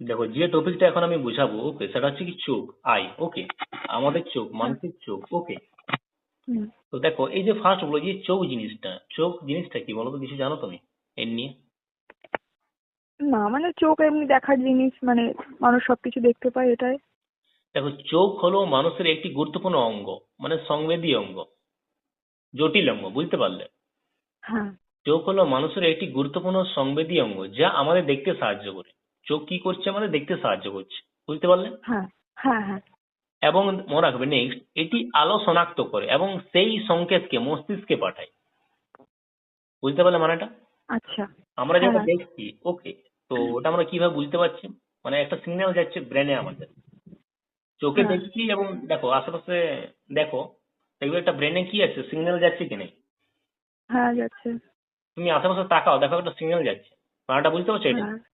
দেখো যে টপিকটা এখন আমি বুঝাবো সেটা হচ্ছে কি চোখ? আই ওকে আমাদের চোখ মানুষের চোখ ওকে তো দেখো এই যে ফার্স্ট বলো যে চোখ জিনিসটা চোখ জিনিসটা কি বলো তো কিছু জানো তুমি? এর নিয়ে। না মানে চোখ এমনি দেখার জিনিস মানে মানুষ সবকিছু দেখতে পায় এটাই। দেখো চোখ হলো মানুষের একটি গুরুত্বপূর্ণ অঙ্গ মানে সংবেদী অঙ্গ জটিল অঙ্গ বুঝতে পারলে? হ্যাঁ। চোখ হলো মানুষের একটি গুরুত্বপূর্ণ সংবেদী অঙ্গ যা আমাদের দেখতে সাহায্য করে। চোখ কি করছে আমাদের দেখতে সাহায্য করছে বুঝতে পারলে হ্যাঁ হ্যাঁ হ্যাঁ। এবং মনে রাখবে নেক্সট এটি আলো শনাক্ত করে এবং সেই সংকেতকে মস্তিষ্কে পাঠায়। বুঝতে পারলে মানেটা? আচ্ছা। আমরা যেটা। দেখছি ওকে তো ওটা আমরা কীভাবে বুঝতে পারছি? মানে একটা সিগন্যাল যাচ্ছে ব্রেনে আমাদের। চোখে। দেখছি এবং দেখো আশেপাশে দেখো দেখবে একটা ব্রেনে কি আছে? সিগন্যাল যাচ্ছে কি নেই? হ্যাঁ যাচ্ছে। তুমি আশেপাশে তাকাও দেখো একটা সিগন্যাল যাচ্ছে। মানেটা বুঝতে পারছ এটা?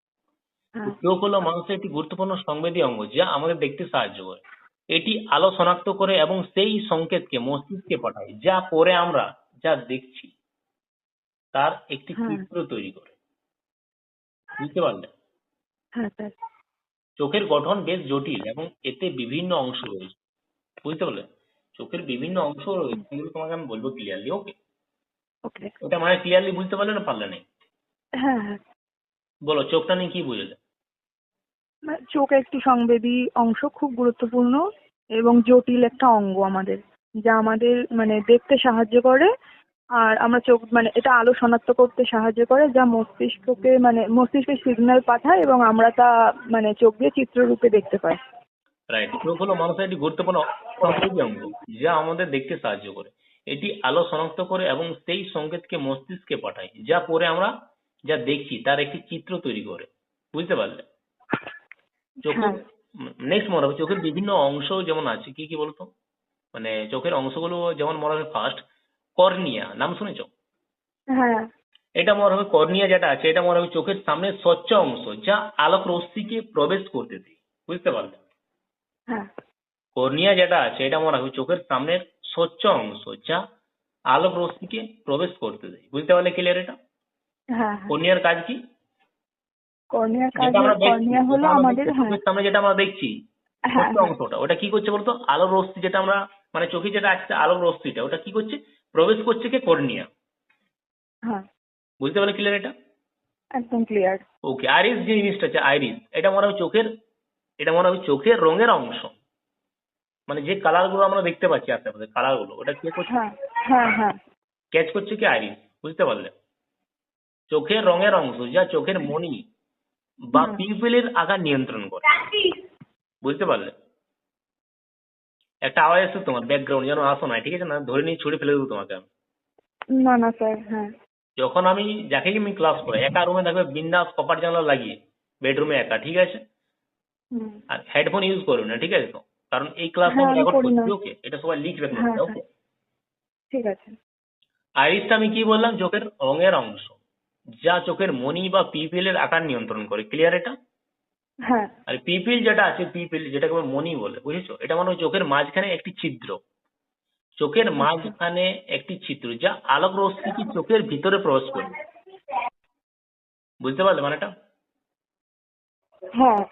চোখ হলো মানুষের একটি গুরুত্বপূর্ণ সংবেদী অঙ্গ যা আমাদের দেখতে সাহায্য করে। এটি আলো শনাক্ত করে এবং সেই সংকেতকে মস্তিষ্কে পাঠায় যা পরে আমরা যা দেখছি তার একটি হ্যাঁ। চিত্র তৈরি করে। বুঝতে পারলে? হ্যাঁ চোখের গঠন বেশ জটিল এবং এতে বিভিন্ন অংশ রয়েছে। বুঝতে পারলে? চোখের বিভিন্ন অংশ রয়েছে সেগুলো তোমাকে আমি বলব ক্লিয়ারলি ওকে ওটা মানে ক্লিয়ারলি বুঝতে পারলে না পারলে না হ্যাঁ বলো চোখটা নিয়ে কি বুঝলে চোখ একটি সংবেদী অংশ খুব গুরুত্বপূর্ণ এবং জটিল একটা অঙ্গ আমাদের, যা আমাদের মানে দেখতে সাহায্য করে আর আমরা চোখ মানে এটা আলো শনাক্ত করতে সাহায্য করে, যা মস্তিষ্ককে মানে মস্তিষ্কে সিগন্যাল পাঠায় এবং আমরা তা মানে চোখ দিয়ে চিত্ররূপে দেখতে পাই। রাইট চোখ হলো মানুষের একটি গুরুত্বপূর্ণ অঙ্গ, যা আমাদের দেখতে সাহায্য করে। এটি আলো শনাক্ত করে এবং সেই সংকেতকে মস্তিষ্কে পাঠায়, যা পরে আমরা যা দেখছি তার একটি চিত্র তৈরি করে। বুঝতে পারলে? চোখের হ্যাঁ। নেক্সট মনে হবে চোখের বিভিন্ন অংশ যেমন আছে কি কি বলতো? মানে চোখের অংশগুলো যেমন মনে হবে ফার্স্ট কর্নিয়া নাম শুনেছ? হ্যাঁ। এটা মনে হবে কর্নিয়া যেটা আছে এটা মনে হবে চোখের সামনে স্বচ্ছ অংশ যা আলোক রশ্মিকে প্রবেশ করতে দেয় বুঝতে পারলে? হ্যাঁ। কর্নিয়া যেটা আছে এটা মনে হবে চোখের সামনের স্বচ্ছ অংশ যা আলোক রশ্মিকে প্রবেশ করতে দেয় বুঝতে পারলে ক্লিয়ার এটা? হ্যাঁ। কর্নিয়ার কাজ কি? কর্নিয়ার কাজ যেটা কর্নিয়া হলো আমাদের হ্যাঁ। সামনে যেটা আমরা দেখছি হ্যাঁ। অংশটা ওটা কি করছে বলতো? আলোক রশ্মি যেটা আমরা মানে চোখে যেটা আসছে আলোর রশ্মিটা ওটা কি করছে? প্রবেশ করছে কি কর্নিয়া? হ্যাঁ। বুঝতে পারলে ক্লিয়ার এটা? একদম ক্লিয়ার ওকে আইরিস যে জিনিসটা আছে আইরিস এটা মনে হয় চোখের এটা মনে হয় চোখের রঙের অংশ। মানে যে কালারগুলো আমরা দেখতে পাচ্ছি আশেপাশে কালারগুলো ওটা কে করছে? হ্যাঁ হ্যাঁ হ্যাঁ। ক্যাচ করছে কি আইরিস বুঝতে পারলে? চোখের রঙের অংশ যা চোখের মনি বা। পিউপিলের আকার নিয়ন্ত্রণ করে। বুঝতে পারলে? একটা আওয়াজ আসছে তোমার ব্যাকগ্রাউন্ড যেন আসো না ঠিক আছে না? ধরে নিয়ে ছুড়ে ফেলে দেবো তোমাকে আমি। না না স্যার হ্যাঁ। যখন আমি যাকে আমি ক্লাস করাই একা রুমে থাকবে বিন্দাস কপার জানলা লাগিয়ে বেডরুমে একা ঠিক আছে? আর হেডফোন ইউজ করবে না ঠিক আছে তো? কারণ এই ক্লাস হ্যাঁ, আমি আমি রেকর্ড করছি ওকে? এটা সবাই লিখবে হ্যাঁ, ওকে ঠিক আছে। আইরিসটা আমি কি বললাম? চোখের রঙের অংশ। যা চোখের মনি বা পিপিলের আকার নিয়ন্ত্রণ করে। ক্লিয়ার এটা? হ্যাঁ। আর পিপিল যেটা আছে পিপিল যেটাকে মনি বলে বুঝেছ? এটা মানে চোখের মাঝখানে একটি ছিদ্র। চোখের মাঝখানে একটি ছিদ্র যা আলোক রশ্মিকে চোখের ভিতরে প্রবেশ করে। বুঝতে পারলে মানেটা? হ্যাঁ।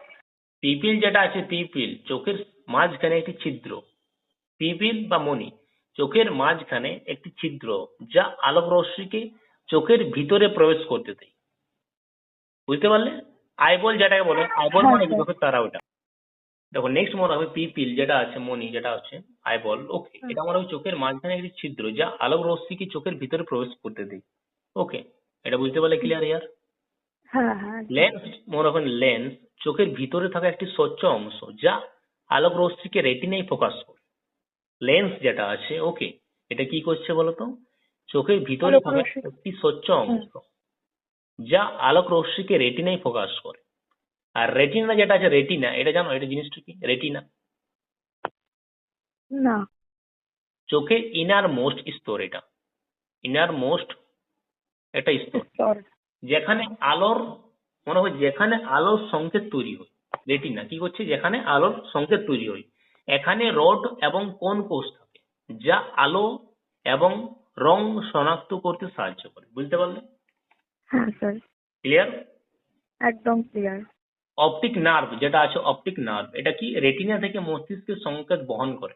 পিপিল যেটা আছে পিপিল চোখের মাঝখানে একটি ছিদ্র। পিপিল বা মনি চোখের মাঝখানে একটি ছিদ্র যা আলোক রশ্মিকে চোখের ভিতরে প্রবেশ করতে দেয় বুঝতে পারলে? আইবল যেটাকে বলে আইবল হ্যাঁ, মানে কি চোখের তারা ওটা। দেখো নেক্সট মনে হবে পিপিল যেটা আছে মনি যেটা আছে আইবল ওকে এটা মনে হবে চোখের মাঝখানে একটি ছিদ্র যা আলোক রশ্মিকে চোখের ভিতরে প্রবেশ করতে দেয় ওকে এটা বুঝতে পারলে ক্লিয়ার ইয়ার হ্যাঁ হ্যাঁ। লেন্স মনে রাখবেন লেন্স চোখের ভিতরে থাকা একটি স্বচ্ছ অংশ যা আলোক রশ্মিকে রেটিনায় ফোকাস করে। লেন্স যেটা আছে ওকে এটা কি করছে বলতো? চোখের ভিতরে থাকা একটি স্বচ্ছ অংশ যা আলোক রশ্মিকে রেটিনায় ফোকাস করে। আর রেটিনা যেটা আছে রেটিনা এটা জানো এটা জিনিসটা কি? রেটিনা। না। চোখের ইনার মোস্ট স্তর এটা। ইনার মোস্ট একটা স্তর। স্তর। যেখানে আলোর মনে হয় যেখানে আলোর সংকেত তৈরি হয় রেটিনা। কি করছে? যেখানে আলোর সংকেত তৈরি হয়। এখানে রড এবং কোন কোষ থাকে যা আলো এবং রং শনাক্ত করতে সাহায্য করে। বুঝতে পারলে? হ্যাঁ স্যার ক্লিয়ার একদম ক্লিয়ার অপটিক নার্ভ যেটা আছে অপটিক নার্ভ এটা কি রেটিনা থেকে মস্তিষ্কের সংকেত বহন করে?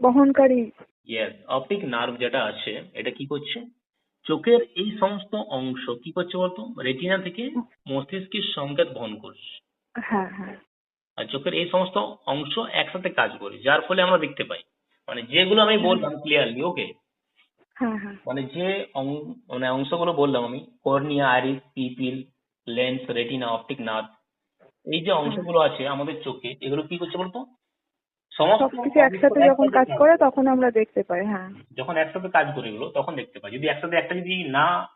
বহনকারী ইয়েস অপটিক নার্ভ যেটা আছে এটা কি করছে? চোখের এই সমস্ত অংশ কি করছে বলতো? রেটিনা থেকে মস্তিষ্কের সংকেত বহন করছে। হ্যাঁ হ্যাঁ। আর চোখের এই সমস্ত অংশ একসাথে কাজ করে যার ফলে আমরা দেখতে পাই। মানে যেগুলো আমি বললাম ক্লিয়ারলি ওকে মানে যে মানে অংশগুলো বললাম আমি cornea iris pupil lens retina optic nerve এই যে অংশগুলো আছে আমাদের চোখে এগুলো কি করছে বলতো? সমস্ত সবকিছু একসাথে যখন কাজ করে তখন আমরা দেখতে পাই হ্যাঁ। যখন একসাথে কাজ করে এগুলো তখন দেখতে পাই। যদি একসাথে একটা যদি না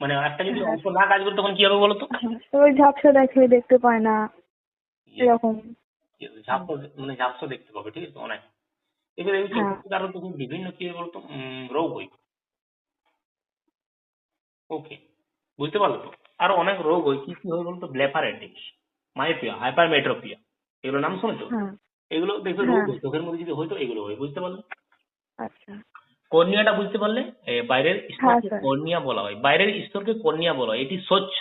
মানে একটা যদি হ্যাঁ। অংশ না কাজ করে তখন কি হবে বলতো? হ্যাঁ, ওই ঝাপসা দেখে দেখতে পায় না এরকম। ঝাপসা মানে ঝাপসা দেখতে পাবে ঠিক আছে অনেক। এবার এই হ্যাঁ। কারণে বিভিন্ন কি বলতো? রোগ হয়। ওকে বুঝতে পারল তো? আরও অনেক রোগ হয় কি কি হয় বলতো? ব্লেফারাইটিস মাইপিয়া হাইপারমেট্রোপিয়া এগুলো নাম শুনেছো? হ্যাঁ। এগুলো দেখবে রোগ হ্যাঁ। হয় চোখের মধ্যে যদি হয়তো এগুলো হয় বুঝতে পারলে? আচ্ছা। কর্নিয়াটা বুঝতে পারলে? বাইরের হ্যাঁ, স্তরকে। কর্নিয়া বলা হয়। বাইরের স্তরকে কর্নিয়া বলা হয় এটি স্বচ্ছ।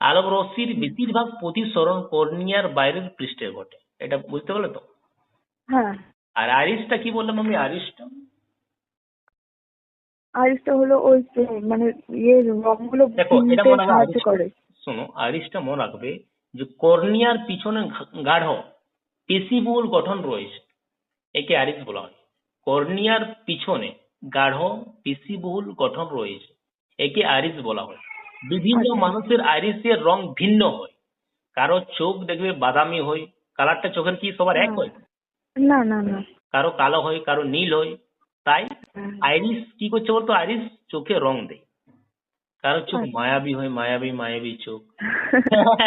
আলোক রশ্মির বেশিরভাগ প্রতিসরণ কর্নিয়ার বাইরের পৃষ্ঠে ঘটে এটা বুঝতে পারলে তো? হ্যাঁ। আর আরিসটা কি বললাম আমি? আরিসটা আরিসটা হলো ওই মানে ইয়ে রংগুলো চিনতে সাহায্য করে। শোনো আরিসটা মনে রাখবে যে কর্নিয়ার পিছনে গাঢ় পেশিবহুল গঠন রয়েছে। একে আরিস বলা হয়। কর্নিয়ার পিছনে গাঢ় পেশিবহুল গঠন রয়েছে। একে আরিস বলা হয়। বিভিন্ন আচ্ছা। মানুষের আইরিসের রং ভিন্ন হয়। কারও চোখ দেখবে বাদামি হয় কালারটা চোখের কি সবার এক। হয়? না না না। কারও কালো হয় কারও নীল হয়। তাই হ্যাঁ। আইরিস কি করছে বলতো? আইরিস চোখে রং দেয়। কারও চোখ আচ্ছা। মায়াবী হয় মায়াবী মায়াবী চোখ।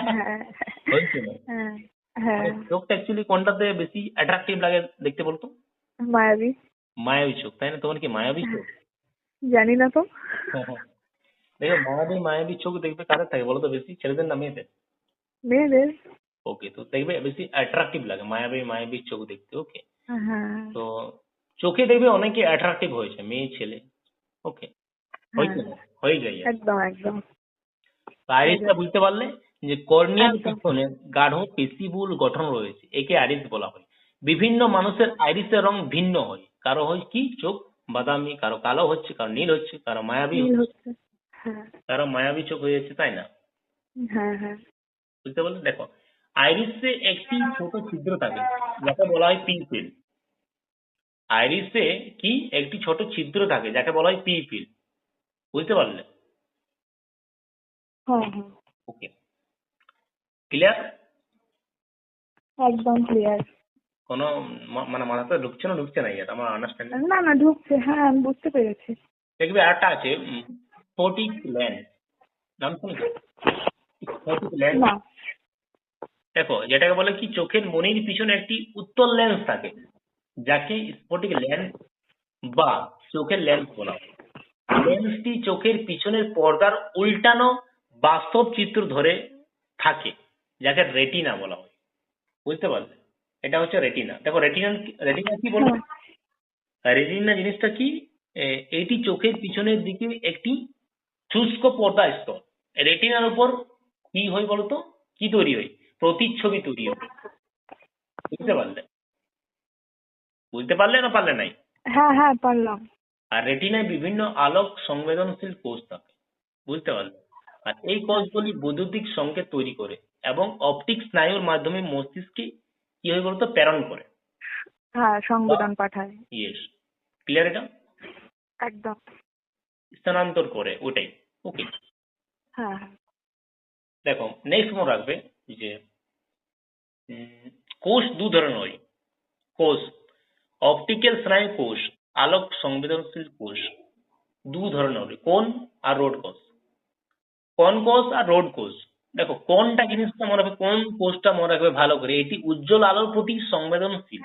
হ্যাঁ। হয়েছে না? হ্যাঁ হ্যাঁ। মানে চোখটা অ্যাকচুয়ালি কোনটাতে বেশি অ্যাট্রাকটিভ লাগে দেখতে বলতো? মায়াবী। মায়াবী চোখ তাই না? তোমার কি মায়াবী চোখ? জানি না তো। দেখো মায়াবী মায়াবী চোখ দেখবে কাদের থাকে বলো তো বেশি? ছেলেদের না মেয়েদের? মেয়েদের। ওকে তো দেখবে বেশি অ্যাট্রাকটিভ লাগে মায়াবী মায়াবী চোখ দেখতে ওকে হ্যাঁ। তো চোখে দেখবে অনেকে অ্যাট্রাকটিভ হয়েছে মেয়ে ছেলে। ওকে হয়েছে হয়ে। যায় আর। একদম একদম। আইরিসটা বুঝতে পারলে যে কর্নিয়ার পিছনে গাঢ় পেশিবহুল গঠন রয়েছে একে আইরিস বলা হয়। বিভিন্ন মানুষের আইরিসের রং ভিন্ন হয়। কারও হয় কি? চোখ বাদামি কারও কালো হচ্ছে কারও নীল হচ্ছে কারও মায়াবী হচ্ছে, হ্যাঁ। কারও মায়াবী চোখ হয়ে যাচ্ছে তাই না? হ্যাঁ হ্যাঁ। বুঝতে পারলে? দেখো আইরিসে একটি ছোট ছিদ্র থাকে যাকে বলা হয় পিপিল আইরিসে কি একটি ছোট ছিদ্র থাকে যাকে বলা হয় পিপিল বুঝতে পারলে? হ্যাঁ হ্যাঁ। ওকে ক্লিয়ার একদম ক্লিয়ার কোনো মানে মাথাতে ঢুকছে না ঢুকছে না এটা আমার আন্ডারস্ট্যান্ডিং না না ঢুকছে। হ্যাঁ আমি বুঝতে পেরেছি। দেখবে আরেকটা আছে স্ফটিক ল্যান্স নাম শুনেছো? দেখো যেটাকে বলে কি চোখের মনির পিছনে একটি উত্তল লেন্স থাকে। যাকে স্ফটিক লেন্স বা চোখের লেন্স বলা হয়। লেন্সটি চোখের পিছনের পর্দার উল্টানো বাস্তব চিত্র ধরে থাকে যাকে রেটিনা বলা হয়। বুঝতে পারলে? এটা হচ্ছে রেটিনা দেখো রেটিনা রেটিনা কি বলব? হ্যাঁ। রেটিনা জিনিসটা কি? এটি চোখের পিছনের দিকে একটি শুষ্ক পর্দা স্তর। রেটিনার উপর কি হয় বলতো? কি তৈরি হয়? প্রতিচ্ছবি তৈরি হয়। বুঝতে পারলে? বুঝতে পারলে না পারলে নাই? হ্যাঁ হ্যাঁ পারলাম। আর রেটিনায় বিভিন্ন আলোক সংবেদনশীল কোষ থাকে বুঝতে পারলে? আর এই কোষগুলি বৈদ্যুতিক সংকেত তৈরি করে এবং অপটিক স্নায়ুর মাধ্যমে মস্তিষ্কে কি হয় বলতো? প্রেরণ করে। হ্যাঁ সংবেদন পাঠায়। ইয়েস ক্লিয়ার এটা? একদম। স্থানান্তর করে ওটাই। ওকে হ্যাঁ। দেখো নেক্সট মনে রাখবে যে কোষ দু ধরনের হয়। কোষ অপটিক্যাল স্নায়ু কোষ আলোক সংবেদনশীল কোষ দু ধরনের হয় কোন আর রোড কোষ। কোন কোষ আর রোড কোষ। দেখো কোনটা জিনিসটা মনে রাখবে কোন কোষটা মনে রাখবে ভালো করে। এটি উজ্জ্বল আলোর প্রতি সংবেদনশীল।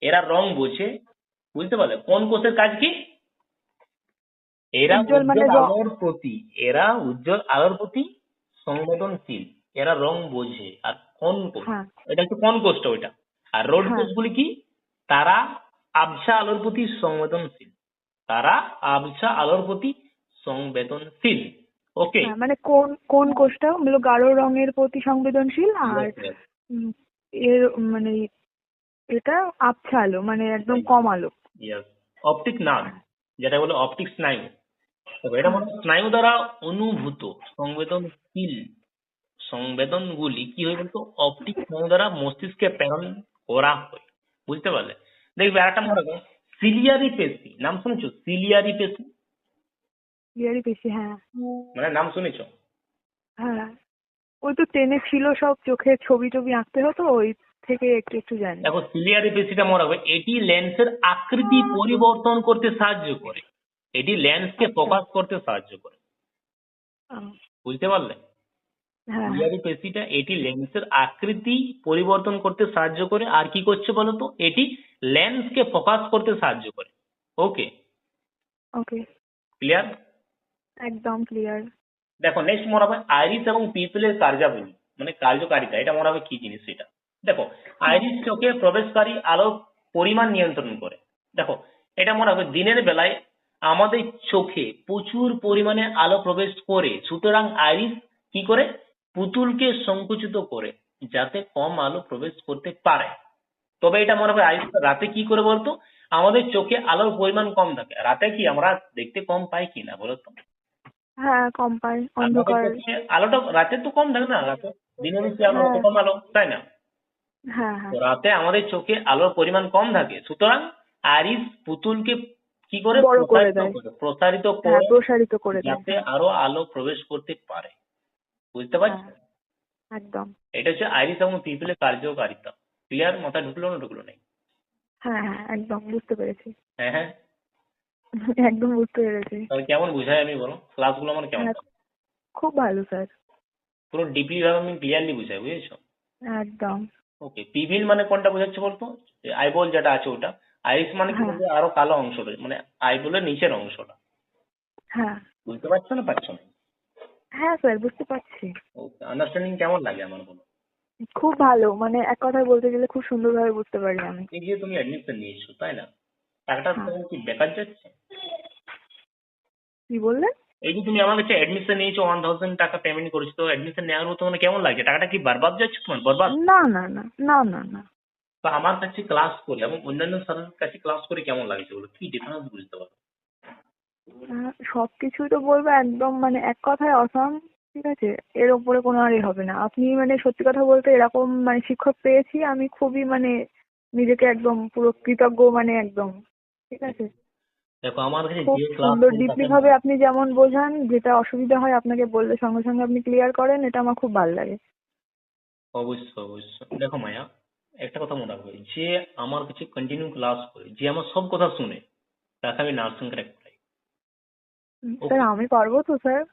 এরা রং বোঝে বুঝতে পারলে? কোন কোষের কাজ কি? এরা উজ্জ্বল মানে আলোর প্রতি এরা উজ্জ্বল আলোর প্রতি সংবেদনশীল। এরা রং বোঝে আর কোন কোষ। হ্যাঁ। এটা হচ্ছে কোন কোষটা ওইটা। আর রোড হ্যাঁ। কোষগুলি কি? তারা আবছা আলোর প্রতি সংবেদনশীল। তারা আবছা আলোর প্রতি সংবেদনশীল। ওকে হ্যাঁ, মানে কোন কোন কোষটা? হলো গাঢ় রঙের প্রতি সংবেদনশীল আর এর মানে এটা আবছা আলো মানে একদম কম আলো। ইয়েস অপটিক নার্ভ যেটা বলে অপটিক স্নায়ু। দেখো এটা মানে স্নায়ু দ্বারা অনুভূত সংবেদনশীল সংবেদনগুলি কি হয় বলতো? অপটিক স্নায়ু দ্বারা মস্তিষ্কে প্রেরণ করা হয়। বুঝতে পারলে? দেখবে আরেকটা মনে রাখো সিলিয়ারি পেশি নাম শুনেছো? সিলিয়ারি পেশি ক্লিয়ারই পেশি হ্যাঁ। মানে নাম শুনেছো? হ্যাঁ। ওই তো টেনে ছিল সব চোখে ছবি টবি আঁকতে হতো ওই থেকে একটু একটু জানি। দেখো সিলিয়ারি পেশিটা মনে রাখবে এটি লেন্সের আকৃতি পরিবর্তন করতে সাহায্য করে। এটি লেন্সকে ফোকাস করতে সাহায্য করে। বুঝতে পারলে? হ্যাঁ। পেশিটা এটি লেন্সের আকৃতি পরিবর্তন করতে সাহায্য করে। আর কি করছে বলতো এটি লেন্সকে ফোকাস করতে সাহায্য করে। ওকে? ওকে। ক্লিয়ার? একদম ক্লিয়ার। দেখো নেক্সট মনে হবে আইরিস এবং পিপলের কার্যাবলী মানে কার্যকারিতা। এটা মনে হবে কি জিনিস সেটা? দেখো আইরিস চোখে প্রবেশকারী আলো পরিমাণ নিয়ন্ত্রণ করে। দেখো এটা মনে হবে দিনের বেলায় আমাদের চোখে প্রচুর পরিমাণে আলো প্রবেশ করে। সুতরাং আইরিস কি করে? পুতুলকে সংকুচিত করে যাতে কম আলো প্রবেশ করতে পারে। তবে এটা মনে আইরিস রাতে কি করে বলতো? আমাদের চোখে আলোর পরিমাণ কম থাকে। রাতে কি আমরা দেখতে কম পাই কি না বলতো হ্যাঁ কম পাই অন্ধকার। আলোটা রাতে তো কম থাকে না রাতে দিনের কম আলো তাই না? হ্যাঁ হ্যাঁ। রাতে আমাদের চোখে আলোর পরিমাণ কম থাকে। সুতরাং আইরিস পুতুলকে কি করে বড় করে প্রসারিত দেয়। করে প্রসারিত হ্যাঁ করে প্রসারিত করে যাতে আরও আলো প্রবেশ করতে পারে। বুঝতে পারছ? হ্যাঁ, একদম। এটা হচ্ছে আইরিস এবং পিপলের কার্যকারিতা। ক্লিয়ার? মাথায় ঢুকলো না ঢুকলো নাই? হ্যাঁ হ্যাঁ একদম বুঝতে পেরেছি। হ্যাঁ হ্যাঁ। একদম বুঝতে পেরেছি। তাহলে কেমন বুঝাই আমি বলো? ক্লাসগুলো আমার কেমন? হ্যাঁ, খুব ভালো স্যার। পুরো ডিপলি ভাবে আমি ক্লিয়ারলি বুঝাই বুঝেছ? একদম। ওকে পিভিল মানে কোনটা বোঝাচ্ছে বলতো আইবল যেটা আছে ওটা। আইরিস মানে কি আরও কালো অংশটা মানে আইবলের নিচের অংশটা। হ্যাঁ। বুঝতে পারছ না পারছ না? হ্যাঁ স্যার বুঝতে পারছি। আন্ডারস্ট্যান্ডিং কেমন লাগে আমার বলো খুব ভালো মানে এক কথায় বলতে গেলে খুব সুন্দরভাবে বুঝতে পারি আমি। এই যে তুমি অ্যাডমিশন নিয়েছো তাই না? টাকাটা হ্যাঁ। তোমার কি বেকার যাচ্ছে? কি বললেন? এই যে তুমি আমার কাছে অ্যাডমিশন নিয়েছো ওয়ান থাউজেন্ড টাকা পেমেন্ট করেছ তো অ্যাডমিশন নেওয়ার মতো মানে কেমন লাগছে টাকাটা কি বরবাদ যাচ্ছে তোমার? বরবাদ? না না না না না না। তো আমার কাছে ক্লাস করে এবং অন্যান্য স্যারের কাছে ক্লাস করে কেমন লাগছে বলো? কি ডিফারেন্স বুঝতে পারো? সব কিছুই তো বলব একদম মানে এক কথায় অসাম ঠিক আছে? এর ওপরে কোনো আর এ হবে না। আপনি মানে সত্যি কথা বলতে এরকম মানে শিক্ষক পেয়েছি আমি খুবই মানে নিজেকে একদম পুরো কৃতজ্ঞ মানে একদম ঠিক আছে? খুব সুন্দর ডিপলি ভাবে আপনি যেমন বোঝান যেটা অসুবিধা হয় আপনাকে বললে সঙ্গে সঙ্গে আপনি ক্লিয়ার করেন এটা আমার খুব ভালো লাগে। অবশ্যই অবশ্যই। দেখো মায়া একটা কথা মনে রাখবে যে আমার কাছে কন্টিনিউ ক্লাস করে যে আমার সব কথা শুনে তাকে আমি নার্সিং করাই স্যার আমি পারব তো স্যার?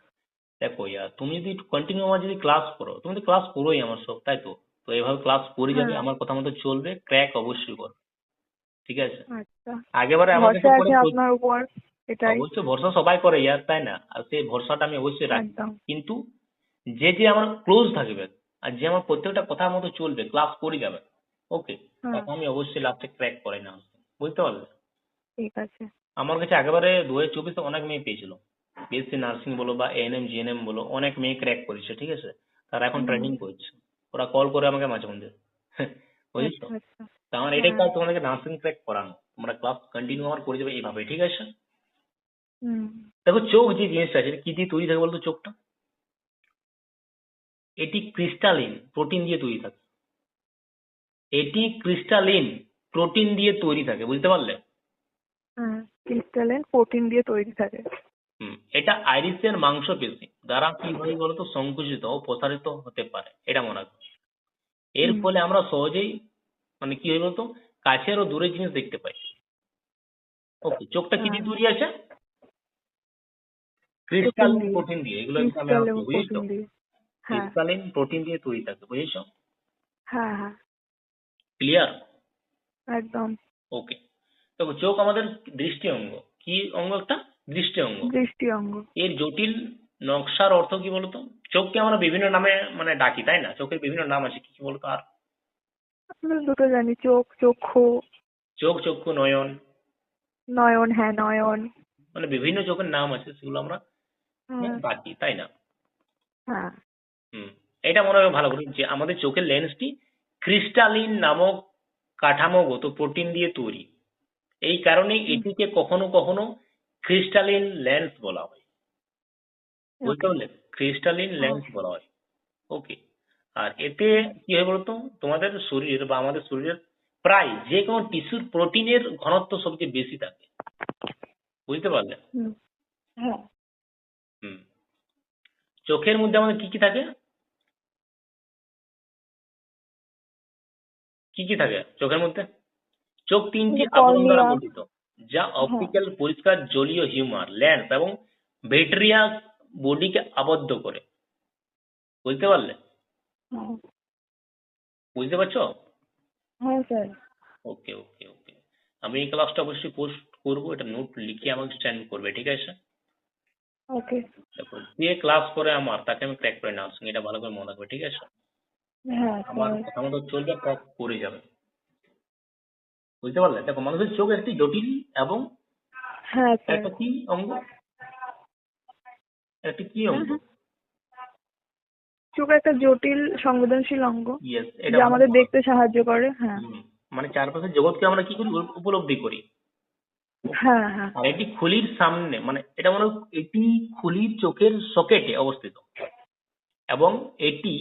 দেখো ইয়ার তুমি যদি কন্টিনিউ আমার যদি ক্লাস করো তুমি তো ক্লাস করোই আমার সব তাই তো? তো এভাবে ক্লাস করে যাবে। আমার কথা মতো চলবে ক্র্যাক অবশ্যই করবে। ঠিক আছে? আচ্ছা। আগেবারে আছে আপনার উপর এটাই। অবশ্যই ভরসা সবাই করে ইয়ার তাই না? আর সেই ভরসাটা আমি অবশ্যই রাখি। কিন্তু যে যে আমার ক্লোজ থাকবে আর যে আমার প্রত্যেকটা কথার মতো চলবে ক্লাস করে যাবে ওকে হ্যাঁ। তাকে আমি অবশ্যই লাস্টে ক্র্যাক করে না। বুঝতে পারলে? ঠিক আছে। আমার কাছে একেবারে দু হাজার চব্বিশে অনেক মেয়ে পেয়েছিল। বিএসসি নার্সিং বলো বা এএনএম জিএনএম বলো অনেক মেয়ে ক্র্যাক করেছে ঠিক আছে? তারা এখন। ট্রেনিং করছে। ওরা কল করে আমাকে মাঝে মধ্যে। বুঝেছ? আচ্ছা আচ্ছা। তো আমার এটাই হ্যাঁ। কাজ তোমাদেরকে নার্সিং ক্র্যাক করানো। তোমরা ক্লাস কন্টিনিউ আমার করে যাবে এইভাবে ঠিক আছে? দেখো চোখ যে জিনিসটা আছে কি দিয়ে তৈরি থাকে বলতো চোখটা? এটি ক্রিস্টালিন প্রোটিন দিয়ে তৈরি থাকে। এটি ক্রিস্টালিন প্রোটিন দিয়ে তৈরি থাকে বুঝতে পারলে? হ্যাঁ ক্রিস্টালাইন প্রোটিন দিয়ে তৈরি থাকে। হুম এটা আইরিসের মাংসপেশি দ্বারা কি হয় বলতো? সংকুচিত ও প্রসারিত হতে পারে এটা মনে রাখবে এর ফলে আমরা সহজেই মানে কি হয় বলতো? কাছের ও দূরের জিনিস দেখতে পাই। ওকে চোখটা কি দিয়ে তৈরি আছে? ক্রিস্টালিন প্রোটিন দিয়ে। এগুলো বুঝেছ হ্যাঁ। ক্রিস্টালিন প্রোটিন দিয়ে তৈরি থাকে বুঝেছ? হ্যাঁ হ্যাঁ। ক্লিয়ার একদম। ওকে দেখো চোখ আমাদের দৃষ্টি অঙ্গ। কি অঙ্গ একটা? দৃষ্টি অঙ্গ। দৃষ্টি অঙ্গ। এর জটিল নকশার অর্থ কি বলতো? চোখকে আমরা বিভিন্ন নামে মানে ডাকি তাই না? চোখের বিভিন্ন নাম আছে কি কি বলতো আর? আমরা দুটো জানি চোখ চক্ষু। চোখ চক্ষু নয়ন। নয়ন হ্যাঁ নয়ন। মানে বিভিন্ন চোখের নাম আছে সেগুলো আমরা ডাকি তাই না? হ্যাঁ। হুম। এটা মনে হয় ভালো করে যে আমাদের চোখের লেন্সটি ক্রিস্টালিন নামক কাঠামোগত প্রোটিন দিয়ে তৈরি। এই কারণে এটিকে কখনো কখনো ক্রিস্টালিন লেন্স বলা হয়। বুঝতে পারলে? ক্রিস্টালিন লেন্স বলা হয়। ওকে। আর এতে কি হয় বলতো? তোমাদের শরীর বা আমাদের শরীরের প্রায় যে কোনো টিস্যুর প্রোটিনের ঘনত্ব সবচেয়ে বেশি থাকে। বুঝতে পারলে? হুম। হ্যাঁ। চোখের মধ্যে আমাদের কি কি থাকে? কি কি থাকে? চোখের মধ্যে? চোখ তিনটি আবরণ দ্বারা গঠিত যা অপটিক্যাল পরিষ্কার জলীয় হিউমার লেন্স এবং ভেট্রিয়াস বডিকে আবদ্ধ করে। বুঝতে পারলে? হ্যাঁ। বুঝতে পারছ? হ্যাঁ স্যার। ওকে ওকে ওকে। আমি এই ক্লাসটা অবশ্যই পোস্ট করব এটা নোট লিখে আমাকে সেন্ড করবে ঠিক আছে? ওকে। দেখো যে ক্লাস করে আমার তাকে আমি ক্র্যাক করে নেওয়ার সঙ্গে এটা ভালো করে মনে রাখবে ঠিক আছে? হ্যাঁ আমার মতো চলবে ক্র্যাক করে যাবে। বুঝতে পারলে? দেখো মানুষের চোখ একটি জটিল এবং হ্যাঁ একটা কি অঙ্গ? একটি কি অঙ্গ? চোখ একটা জটিল সংবেদনশীল অঙ্গ যা আমাদের দেখতে সাহায্য করে হ্যাঁ। মানে চারপাশের জগৎকে আমরা কি করি? উপলব্ধি করি। হ্যাঁ হ্যাঁ। আর এটি খুলির সামনে মানে এটা মানে এটি খুলির চোখের সকেটে অবস্থিত। এবং এটি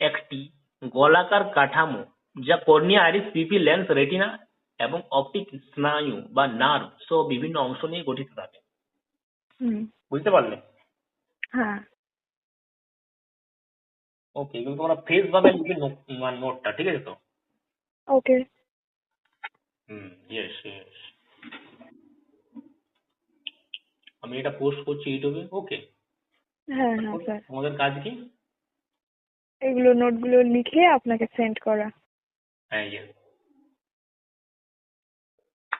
একটি গোলাকার কাঠামো যা cornea iris pupil lens retina এবং অপটিক স্নায়ু বা নার্ভ সহ বিভিন্ন অংশ নিয়ে গঠিত থাকে। বুঝতে পারলে? হ্যাঁ। ওকে এগুলো তোমরা ফ্রেশ ভাবে লিখে মানে নোটটা ঠিক আছে তো? ওকে হুম ইয়েস ইয়েস আমি এটা পোস্ট করছি ইউটিউবে ওকে হ্যাঁ হ্যাঁ স্যার তোমাদের কাজ কি? এগুলো নোটগুলো লিখে আপনাকে সেন্ড করা। হ্যাঁ ইয়েস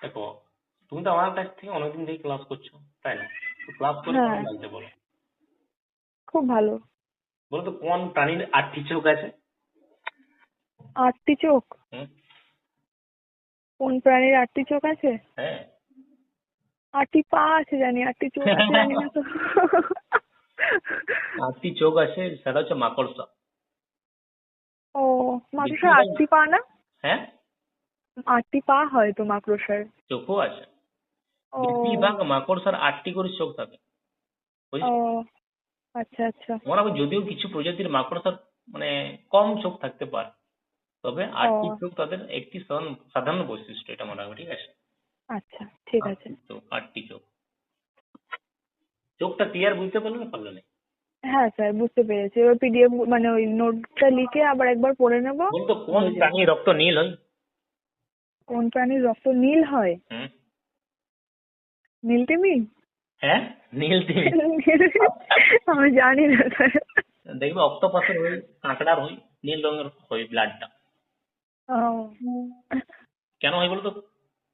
দেখো তুমি তো আমার কাছ থেকে অনেকদিন থেকে ক্লাস করছ তাই না? ক্লাস করে হ্যাঁ। কেমন লাগছে বলো। খুব ভালো। বলো তো কোন প্রাণীর আটটি চোখ আছে? আটটি চোখ? কোন প্রাণীর আটটি চোখ আছে? হ্যাঁ। আটটি পা আছে জানি আটটি চোখ আছে জানি না তো। আটটি চোখ আছে সেটা হচ্ছে মাকড়সা। ও মাকড়সার আটটি পা না? হ্যাঁ? আটটি পা হয় তো মাকড়সার চোখও আছে। বেশিরভাগ মাকড়সার আটটি করে চোখ থাকে। ও আচ্ছা আচ্ছা। মনে হবে যদিও কিছু প্রজাতির মাকড়সার মানে কম চোখ থাকতে পারে। তবে আটটি চোখ তাদের একটি সাধারণ- বৈশিষ্ট্য এটা মনে হবে ঠিক আছে? আচ্ছা ঠিক আছে। চোখ আটটি চোখ। চোখটা ক্লিয়ার বুঝতে পারল না পারল না হ্যাঁ স্যার বুঝতে পেরেছি। এবার পিডিএফ মানে ওই নোটটা লিখে আবার একবার পড়ে নেব। বলতো কোন। প্রাণীর রক্ত নীল হয়? কোন প্রাণীর রক্ত নীল হয়? নীল তিমি? হ্যাঁ নীল তিমি। আমি জানি না দেখবে অক্টোপাসের হয় কাঁকড়ার নীল রঙের হয় ব্লাডটা কেন হয় বলতো?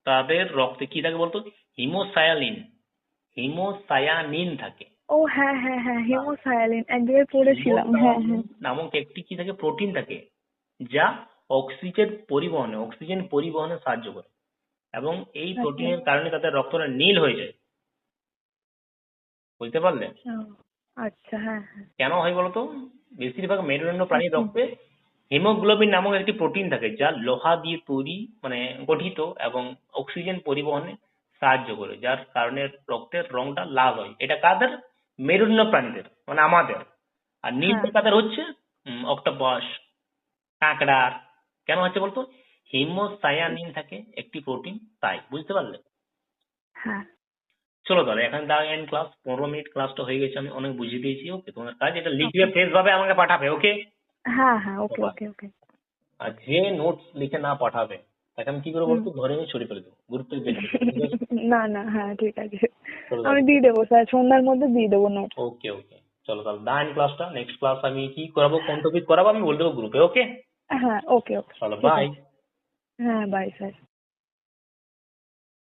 তাদের রক্তে কি থাকে বলতো? হিমোসায়ালিন। হিমোসায়ানিন থাকে। ও হ্যাঁ হ্যাঁ হ্যাঁ হিমোসায়ালিন। এক জায়গায় পড়েছিলাম। হ্যাঁ হ্যাঁ। নামক একটি কি থাকে? প্রোটিন থাকে যা অক্সিজেন পরিবহনে অক্সিজেন পরিবহনে সাহায্য করে এবং এই প্রোটিনের কারণে তাদের রক্তটা নীল হয়ে যায়। বুঝতে পারলে আচ্ছা হ্যাঁ হ্যাঁ। কেন হয় বলতো? বেশিরভাগ মেরুদণ্ড প্রাণীর রক্তে হিমোগ্লোবিন নামক একটি প্রোটিন থাকে যা লোহা দিয়ে তৈরি মানে গঠিত এবং অক্সিজেন পরিবহনে সাহায্য করে যার কারণে রক্তের রংটা লাল হয়। এটা কাদের? মেরুদণ্ড প্রাণীদের মানে আমাদের। আর নীলটা হ্যাঁ। কাদের হচ্ছে? অক্টোপাস কাঁকড়ার কেন হচ্ছে বলতো? হিমোসায়ানিন থাকে একটি প্রোটিন তাই বুঝতে পারলে? হ্যাঁ। চলো তাহলে এখন দা এন্ড ক্লাস পনেরো মিনিট ক্লাসটা হয়ে গেছে আমি অনেক বুঝিয়ে দিয়েছি ওকে তোমার কাজ এটা লিখবে ফ্রেশ ভাবে আমাকে পাঠাবে ওকে হ্যাঁ হ্যাঁ ওকে ওকে ওকে আর যে নোটস লিখে না পাঠাবে তাকে আমি কি করে বলতো? ঘরে নিয়ে ছড়িয়ে ফেলে দেবো গুরুত্ব না না হ্যাঁ ঠিক আছে। আমি দিয়ে দেবো স্যার সন্ধ্যার মধ্যে দিয়ে দেবো নোট ওকে ওকে চলো তাহলে দা এন্ড ক্লাসটা নেক্সট ক্লাস আমি কি করাবো কোন টপিক করাবো আমি বলে দেবো গ্রুপে ওকে হ্যাঁ ওকে ওকে চলো বাই হ্যাঁ বাই স্যার